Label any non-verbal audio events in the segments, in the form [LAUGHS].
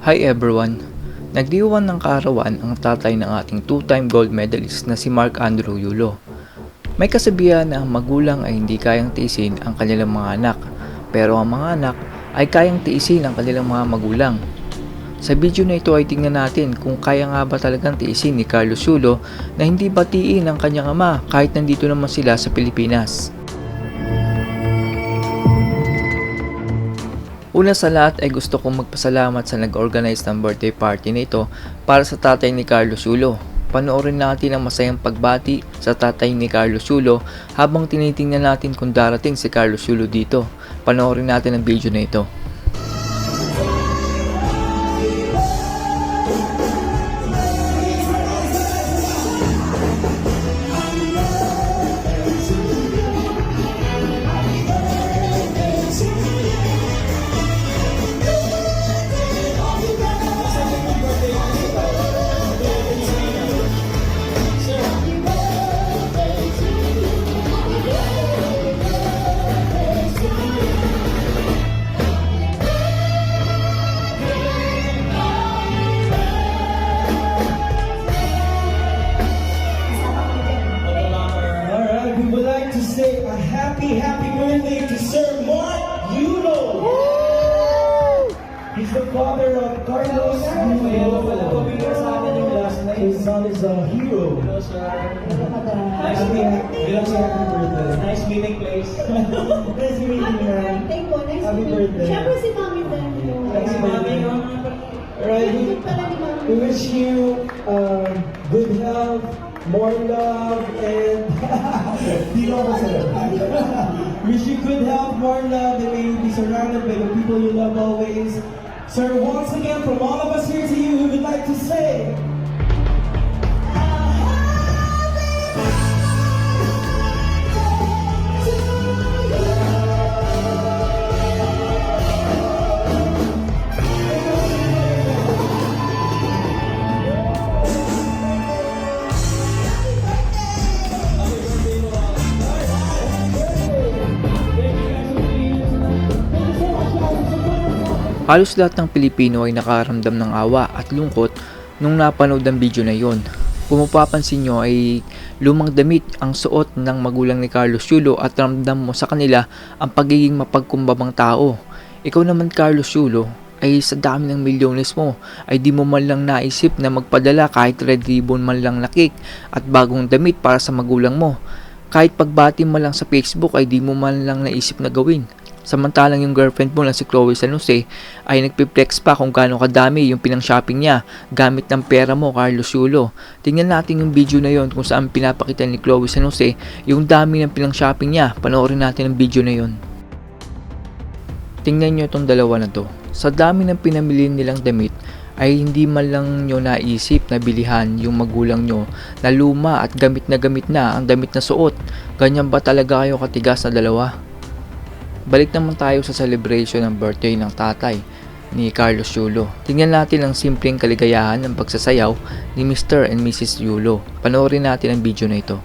Hi everyone! Nagdiwan ng kaarawan ang tatay ng ating two-time gold medalist na si Mark Andrew Yulo. May kasabihan na ang magulang ay hindi kayang tiisin ang kanilang mga anak, pero ang mga anak ay kayang tiisin ang kanilang mga magulang. Sa video na ito ay tingnan natin kung kaya nga ba talagang tiisin ni Carlos Yulo na hindi batiin ang kanyang ama kahit nandito naman sila sa Pilipinas. Una sa lahat ay gusto kong magpasalamat sa nag-organize ng birthday party na ito para sa tatay ni Carlos Yulo. Panoorin natin ang masayang pagbati sa tatay ni Carlos Yulo habang tinitingnan natin kung darating si Carlos Yulo dito. Panoorin natin ang video na ito. He's the father of Carlos Yulo. His son is a hero. Happy, bilang siya happy birthday. Nice meeting place. nice meeting Happy you. birthday po. Nice Happy to meet you. birthday. Siyempre si Mami din po. Thanks, Mami. Alright, we, Good pala ni Mami. we wish you uh, good health, more love, and [LAUGHS] Di na ako sa'yo. Wish you good health, more love, and may you be surrounded by the people you love always. Sir, once again, from all of us here to you, we would like to say, Halos lahat ng Pilipino ay nakaramdam ng awa at lungkot nung napanood ang video na yon. Kung mapapansin nyo ay lumang damit ang suot ng magulang ni Carlos Yulo at ramdam mo sa kanila ang pagiging mapagkumbabang tao. Ikaw naman Carlos Yulo ay sa dami ng milyones mo ay di mo man lang naisip na magpadala kahit red ribbon man lang nakik at bagong damit para sa magulang mo. Kahit pagbati mo lang sa Facebook ay di mo man lang naisip na gawin. Samantalang yung girlfriend mo na si Chloe San Jose ay nagpiplex pa kung gaano kadami yung pinang-shopping niya gamit ng pera mo Carlos Yulo. Tingnan natin yung video na yon kung saan pinapakita ni Chloe San Jose yung dami ng pinang-shopping niya. Panoorin natin ang video na yon. Tingnan nyo itong dalawa na to. Sa dami ng pinamili nilang damit ay hindi man lang nyo naisip na bilihan yung magulang nyo na luma at gamit na gamit na ang damit na suot. Ganyan ba talaga kayo katigas na dalawa? Balik naman tayo sa celebration ng birthday ng tatay ni Carlos Yulo. Tingnan natin ang simpleng kaligayahan ng pagsasayaw ni Mr. and Mrs. Yulo. Panoorin natin ang video na ito.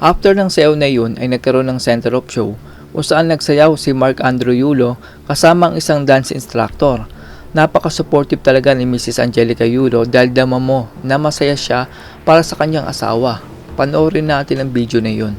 After ng sayaw na yun ay nagkaroon ng center of show kung saan nagsayaw si Mark Andrew Yulo kasama ang isang dance instructor. Napaka-supportive talaga ni Mrs. Angelica Yulo dahil dama mo na masaya siya para sa kanyang asawa. Panoorin natin ang video na yun.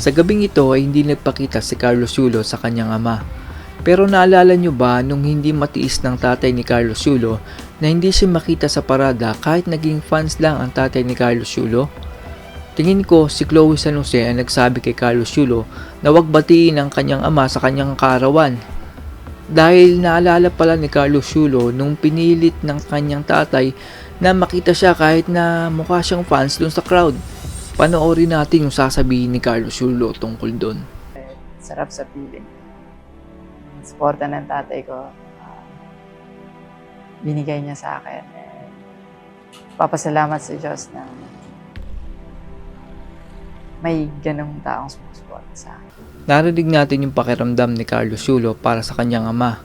Sa gabing ito ay hindi nagpakita si Carlos Yulo sa kanyang ama. Pero naalala nyo ba nung hindi matiis ng tatay ni Carlos Yulo na hindi siya makita sa parada kahit naging fans lang ang tatay ni Carlos Yulo? Tingin ko si Chloe San Jose ang nagsabi kay Carlos Yulo na wag batiin ang kanyang ama sa kanyang kaarawan. Dahil naalala pala ni Carlos Yulo nung pinilit ng kanyang tatay na makita siya kahit na mukha siyang fans dun sa crowd. Panoorin natin yung sasabihin ni Carlos Yulo tungkol doon. Sarap sa piling. Suporta ng tatay ko. ah, binigay niya sa akin. Eh, papasalamat sa Diyos na may ganong taong sumusuporta sa akin. Narinig natin yung pakiramdam ni Carlos Yulo para sa kanyang ama.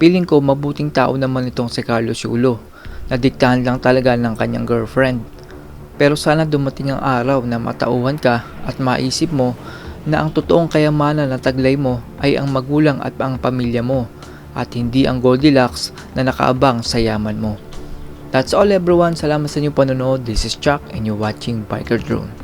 Piling ko mabuting tao naman itong si Carlos Yulo. Nadiktahan lang talaga ng kanyang girlfriend. Pero sana dumating ang araw na matauhan ka at maisip mo na ang totoong kayamanan na taglay mo ay ang magulang at ang pamilya mo at hindi ang Goldilocks na nakaabang sa yaman mo. That's all everyone. Salamat sa inyong panonood. This is Chuck and you're watching Biker Drone.